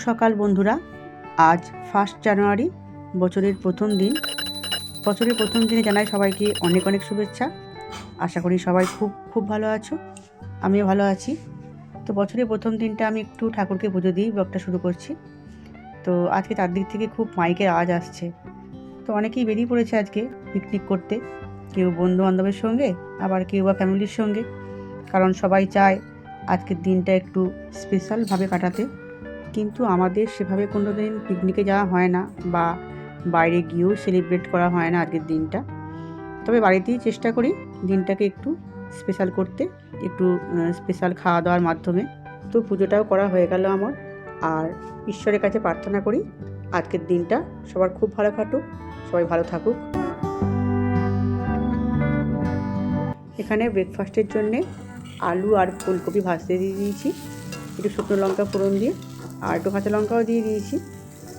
সকাল বন্ধুরা। আজ ফার্স্ট জানুয়ারি বছরের প্রথম দিন। বছরের প্রথম দিনে জানাই সবাইকে অনেক অনেক শুভেচ্ছা। আশা করি সবাই খুব খুব ভালো আছো। আমিও ভালো আছি। তো বছরের প্রথম দিনটা আমি একটু ঠাকুরকে পুজো দিয়েই ব্লগটা শুরু করছি। তো আজকে তার দিক থেকে খুব মাইকের আওয়াজ আসছে। তো অনেকেই বেরিয়ে পড়েছে আজকে পিকনিক করতে। কেউ বন্ধু বান্ধবের সঙ্গে, আবার কেউ বা ফ্যামিলির সঙ্গে। কারণ সবাই চায় আজকের দিনটা একটু স্পেশালভাবে কাটাতে। কিন্তু আমাদের সেভাবে কোনো দিন পিকনিকে যাওয়া হয় না বা বাইরে গিয়েও সেলিব্রেট করা হয় না আজকের দিনটা। তবে বাড়িতেই চেষ্টা করি দিনটাকে একটু স্পেশাল করতে, একটু স্পেশাল খাওয়া দাওয়ার মাধ্যমে। তো পুজোটাও করা হয়ে গেল আমার। আর ঈশ্বরের কাছে প্রার্থনা করি আজকের দিনটা সবার খুব ভালো কাটুক, সবাই ভালো থাকুক। এখানে ব্রেকফাস্টের জন্যে আলু আর ফুলকপি ভাজতে দিয়ে দিয়েছি। একটু শুকনো লঙ্কা ফোড়ন দিয়ে। আর একটু কাঁচা লঙ্কাও দিয়ে দিয়েছি।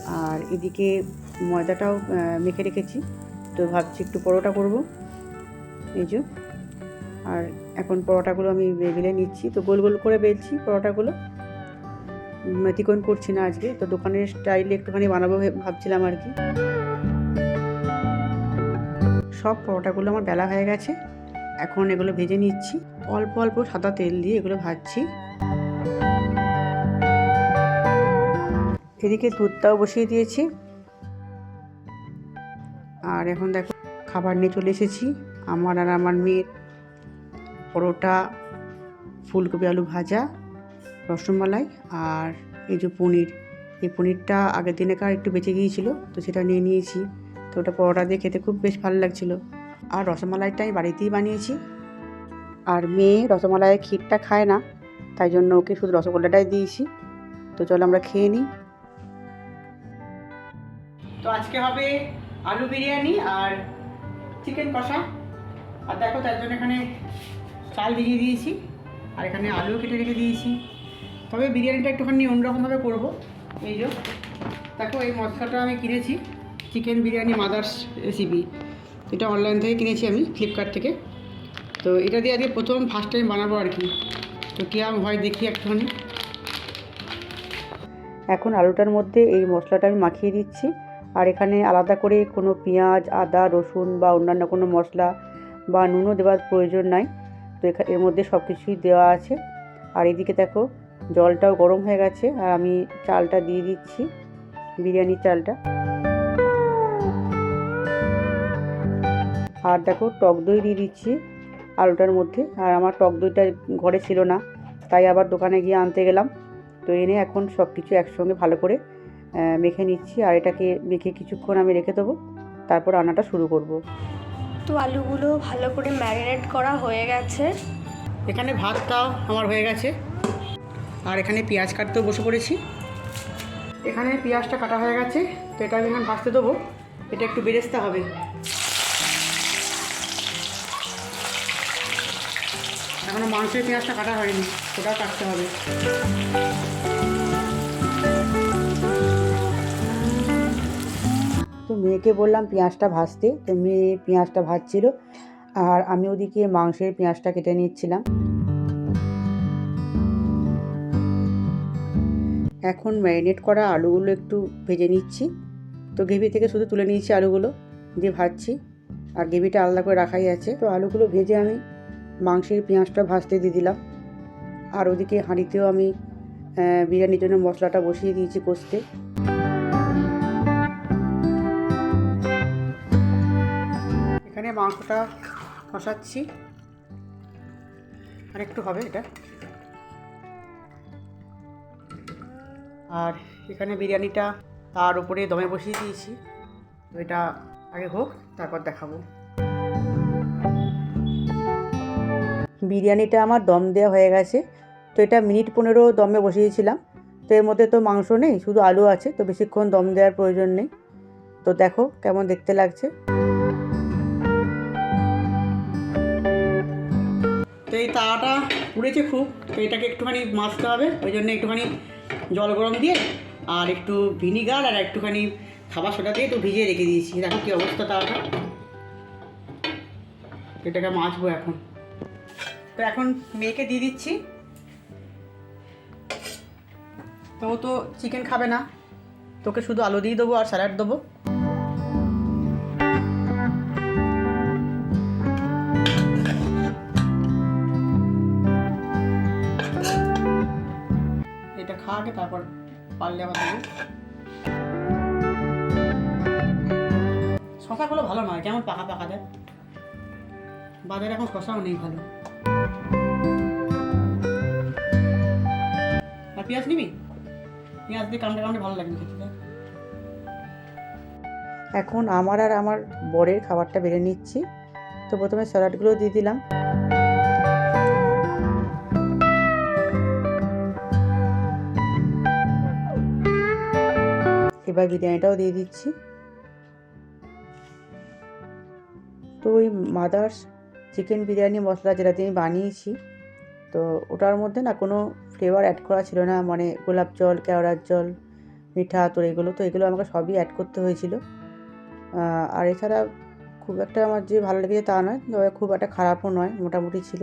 আর এদিকে ময়দাটাও মেখে রেখেছি। তো ভাবছি একটু পরোটা করব। এই যে। আর এখন পরোটাগুলো আমি বেলে নিচ্ছি। তো গোল গোল করে বেলছি পরোটাগুলো। উম, করছি না আজকে। তো দোকানের স্টাইলে একটুখানি বানাবো ভাবছিলাম আর কি। সব পরোটাগুলো আমার বেলা হয়ে গেছে। এখন এগুলো ভেজে নিচ্ছি। অল্প অল্প সাদা তেল দিয়ে এগুলো ভাজছি। এদিকে দুধটাও বসিয়ে দিয়েছি। আর এখন দেখো, খাবার নিয়ে চলে এসেছি। আমার আর আমার মেয়ের পরোটা, ফুলকপি আলু ভাজা, রসমালাই আর এই যে পনির। এই পনিরটা আগের দিনেকার একটু বেঁচে গিয়েছিল, তো সেটা নিয়ে নিয়েছি। তো ওটা পরোটা দিয়ে খেতে খুব বেশ ভালো লাগছিল। আর রসমালাইটা আমি বাড়িতেই বানিয়েছি। আর মেয়ে রসমালাইয়ের ক্ষীরটা খায় না, তাই জন্য ওকে শুধু রসগোল্লাটাই দিয়েছি। তো চলো আমরা খেয়ে নিই। আজকে হবে আলু বিরিয়ানি আর চিকেন কষা। আর দেখো তার জন্য এখানে চাল ভিজিয়ে দিয়েছি আর এখানে আলু কেটে রেখে দিয়েছি। তবে বিরিয়ানিটা একটুখানি অন্যরকমভাবে করব। এই যে, দেখো এই মশলাটা আমি কিনেছি চিকেন বিরিয়ানি মাদার্স রেসিপি এটা অনলাইন থেকে কিনেছি আমি ফ্লিপকার্ট থেকে। তো এটা দিয়ে আজকে প্রথম ফার্স্ট টাইম বানাবো আর কি। তো কিরম হয় দেখি একটুখানি। এখন আলুটার মধ্যে এই মশলাটা আমি মাখিয়ে দিচ্ছি। আর এখানে আলাদা করে কোনো পেঁয়াজ, আদা, রসুন বা অন্যান্য কোনো মশলা বা নুনও দেওয়ার প্রয়োজন নাই। তো এর মধ্যে সব কিছুই দেওয়া আছে। আর এদিকে দেখো, জলটাও গরম হয়ে গেছে। আর আমি চালটা দিয়ে দিচ্ছি, বিরিয়ানির চালটা। আর দেখো, টক দই দিয়ে দিচ্ছি আলুটার মধ্যে। আর আমার টক দইটা ঘরে ছিল না, তাই আবার দোকানে গিয়ে আনতে গেলাম। তো এনে এখন সব কিছু একসঙ্গে ভালো করে মেখে নিচ্ছি আর এটাকে মেখে কিছুক্ষণ আমি রেখে দেবো। তারপর রান্নাটা শুরু করব। তো আলুগুলো ভালো করে ম্যারিনেট করা হয়ে গেছে। এখানে ভাতটাও আমার হয়ে গেছে। আর এখানে পেঁয়াজ কাটতেও বসে পড়েছি। এখানে পেঁয়াজটা কাটা হয়ে গেছে। তো এটা আমি এখন ভাজতে দেবো। এটা একটু বেরেস্তা হবে। এখনও মাংসের পেঁয়াজটা কাটা হয়নি। ওটাও কাটতে হবে। তো মেয়েকে বললাম পেঁয়াজটা ভাজতে, তো মেয়ে পেঁয়াজটা ভাজছিল আর আমি ওদিকে মাংসের পেঁয়াজটা কেটে নিচ্ছিলাম। এখন ম্যারিনেট করা আলুগুলো একটু ভেজে নিচ্ছি। তো গ্রেভি থেকে শুধু তুলে নিয়েছি আলুগুলো দিয়ে ভাজছি আর গ্রেভিটা আলাদা করে রাখাই আছে। তো আলুগুলো ভেজে আমি মাংসের পেঁয়াজটা ভাজতে দিয়ে দিলাম। আর ওদিকে হাঁড়িতেও আমি বিরিয়ানির জন্য মশলাটা বসিয়ে দিয়েছি কষতে। মাংসটা কষাচ্ছি। আর একটু হবে এটা। আর এখানে বিরিয়ানিটা তার উপরে দমে বসিয়ে দিয়েছি। তো এটা আগে হোক, তারপর দেখাবো। বিরিয়ানিটা আমার দম দেওয়া হয়ে গেছে। তো এটা মিনিট পনেরো দমে বসিয়েছিলাম। তো এর মধ্যে তো মাংস নেই, শুধু আলু আছে, তো বেশিক্ষণ দম দেওয়ার প্রয়োজন নেই। তো দেখো কেমন দেখতে লাগছে। তো এই তাওয়াটা পুড়েছে খুব, তো এটাকে একটুখানি মাজতে হবে, ওই জন্য একটুখানি জল গরম দিয়ে আর একটু ভিনিগার আর একটুখানি খাবার সোডা দিয়ে একটু ভিজিয়ে রেখে দিয়েছি। দেখো কী অবস্থা তাওয়াটা। এটাকে মাজবো এখন। তো এখন মেয়েকে দিয়ে দিচ্ছি। তো ও তো চিকেন খাবে না। তোকে শুধু আলু দিয়ে দেবো আর স্যালাড দেবো। এটা আগে তারপর পারলে আবার দেবো শশাগুলো ভালো নয়, কেমন পাকা পাকা দেয় বাজারে এখন শশাও নেই ভালো। আর পেঁয়াজ নিবি? পেঁয়াজ দিয়ে কামড়ে কামড়ে ভালো লাগবে খেতে এখন আমার আর আমার বরের খাবারটা বেড়ে নিচ্ছি। তো প্রথমে স্যালাডগুলো দিয়ে দিলাম। এবার বিরিয়ানিটাও দিয়ে দিচ্ছি। তো ওই মাদার্স চিকেন বিরিয়ানি মশলা যেটা আমি বানিয়েছি, তো ওটার মধ্যে না কোনো ফ্লেভার অ্যাড করা ছিল না মানে গোলাপ জল, কেওড়ার জল, মিঠা তো এগুলো তো এগুলো আমাকে সবই অ্যাড করতে হয়েছিল। আর এছাড়া খুব একটা আমার যে ভালো লেগেছে তা নয়, তবে খুব একটা খারাপও নয়, মোটামুটি ছিল।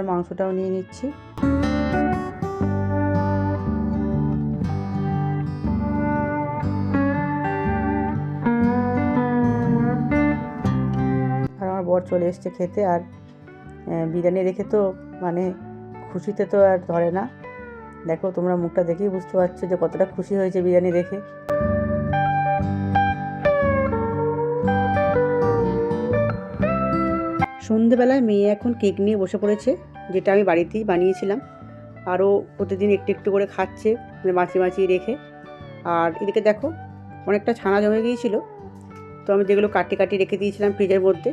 এবার মাংসটাও নিয়ে নিচ্ছি। আর আমার বর চলে এসছে খেতে আর বিরিয়ানি রেখে তো মানে খুশিতে তো আর ধরে না। দেখো তোমরা মুখটা দেখেই বুঝতে পারছ যে কতটা খুশি হয়েছে বিরিয়ানি দেখে। সন্ধেবেলায় মেয়ে এখন কেক নিয়ে বসে পড়েছে। যেটা আমি বাড়িতেই বানিয়েছিলাম। আরও প্রতিদিন একটু একটু করে খাচ্ছে মানে বাঁচি বাঁচিয়ে রেখে। আর এদিকে দেখো, অনেকটা ছানা জমে গিয়েছিল। তো আমি যেগুলো কাটি কাটি রেখে দিয়েছিলাম ফ্রিজের মধ্যে,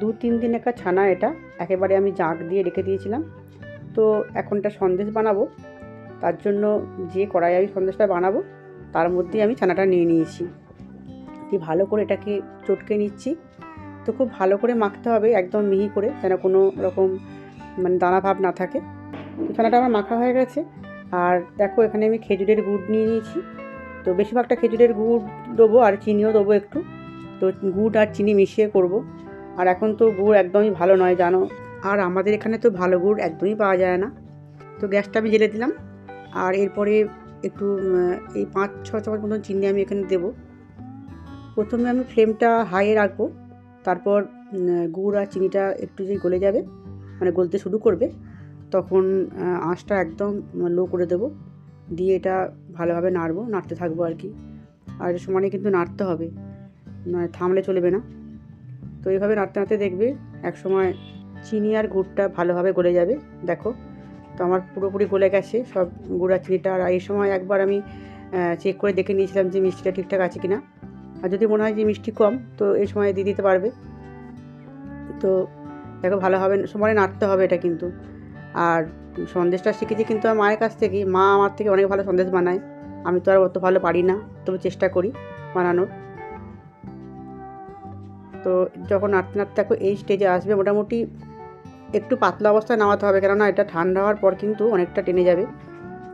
দু তিন দিন একটা ছানা এটা একেবারে আমি জাঁক দিয়ে রেখে দিয়েছিলাম। তো এখনটা সন্দেশ বানাবো। তার জন্য যে কড়াই আমি সন্দেশটা বানাবো, তার মধ্যেই আমি ছানাটা নিয়ে নিয়েছি। দিয়ে ভালো করে এটাকে চটকে নিচ্ছি। তো খুব ভালো করে মাখতে হবে, একদম মিহি করে, যেন কোনো রকম মানে দানা ভাব না থাকে। ছানাটা আমার মাখা হয়ে গেছে। আর দেখো, এখানে আমি খেজুরের গুড় নিয়ে নিয়েছি। তো বেশিরভাগটা খেজুরের গুড় দেবো আর চিনিও দেবো একটু। তো গুড় আর চিনি মিশিয়ে করব। আর এখন তো গুড় একদমই ভালো নয়, জানো। আর আমাদের এখানে তো ভালো গুড় একদমই পাওয়া যায় না। তো গ্যাসটা আমি জেলে দিলাম। আর এরপরে একটু এই পাঁচ, ছ চামচ মতন চিনি আমি এখানে দেবো। প্রথমে আমি ফ্লেমটা হাইয়ে রাখব। তারপর গুড় আর চিনিটা একটু যে গলে যাবে মানে গলতে শুরু করবে, তখন আঁচটা একদম লো করে দেবো। দিয়ে এটা ভালোভাবে নাড়বো, নাড়তে থাকব আর কি। আর সমানে কিন্তু নাড়তে হবে নয় থামলে চলবে না। তো এইভাবে নাড়তে নাড়তে দেখবে এক সময় চিনি আর গুড়টা ভালোভাবে গলে যাবে, দেখো। তো আমার পুরোপুরি গলে গেছে, সব গুড় চিনিটা। আর এই সময় একবার আমি চেক করে দেখে নিয়েছিলাম যে মিষ্টিটা ঠিকঠাক আছে কিনা। আর যদি মনে হয় যে মিষ্টি কম, তো এই সময় দিয়ে দিতে পারবে। তো দেখো ভালোভাবে সময় নাড়তে হবে এটা কিন্তু। আর সন্দেশটা শিখেছি কিন্তু আমার মায়ের কাছ থেকেই মা আমার থেকে অনেক ভালো সন্দেশ বানায়। আমি তো আর অত ভালো পারি না, তবে চেষ্টা করি বানানোর। তো যখন নাড়তে নাড়তে দেখো এই স্টেজে আসবে, মোটামুটি একটু পাতলা অবস্থায় নামাতে হবে, কেননা এটা ঠান্ডা হওয়ার পর কিন্তু অনেকটা টেনে যাবে।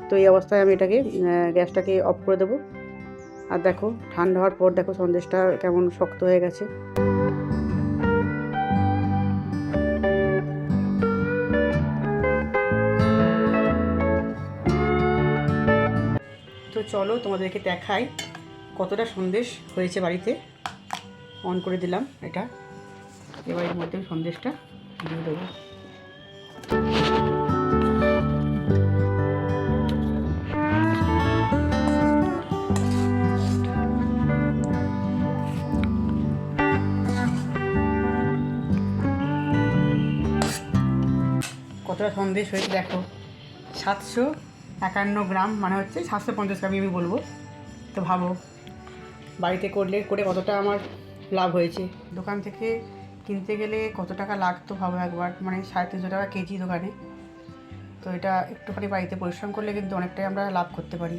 তো এই অবস্থায় আমি এটাকে গ্যাসটাকে অফ করে দেবো। আর দেখো, ঠান্ডা হওয়ার পর দেখো সন্দেশটা কেমন শক্ত হয়ে গেছে। চলো তোমাদেরকে দেখাই কতটা সন্দেশ হয়েছে বাড়িতে। অন করে দিলাম এটা। এবার এর মধ্যে সন্দেশটা দিয়ে দেবো। কতটা সন্দেশ হয়েছে দেখো। সাতশো একান্ন গ্রাম মানে হচ্ছে সাতশো পঞ্চাশ গ্রামই আমি বলব। তো ভাবো, বাড়িতে করলে, করে কতটা আমার লাভ হয়েছে? দোকান থেকে কিনতে গেলে কত টাকা লাগতো ভাবো একবার মানে সাড়ে তিনশো টাকা কেজি দোকানে। তো এটা একটুখানি বাড়িতে পরিশ্রম করলে কিন্তু অনেকটাই আমরা লাভ করতে পারি।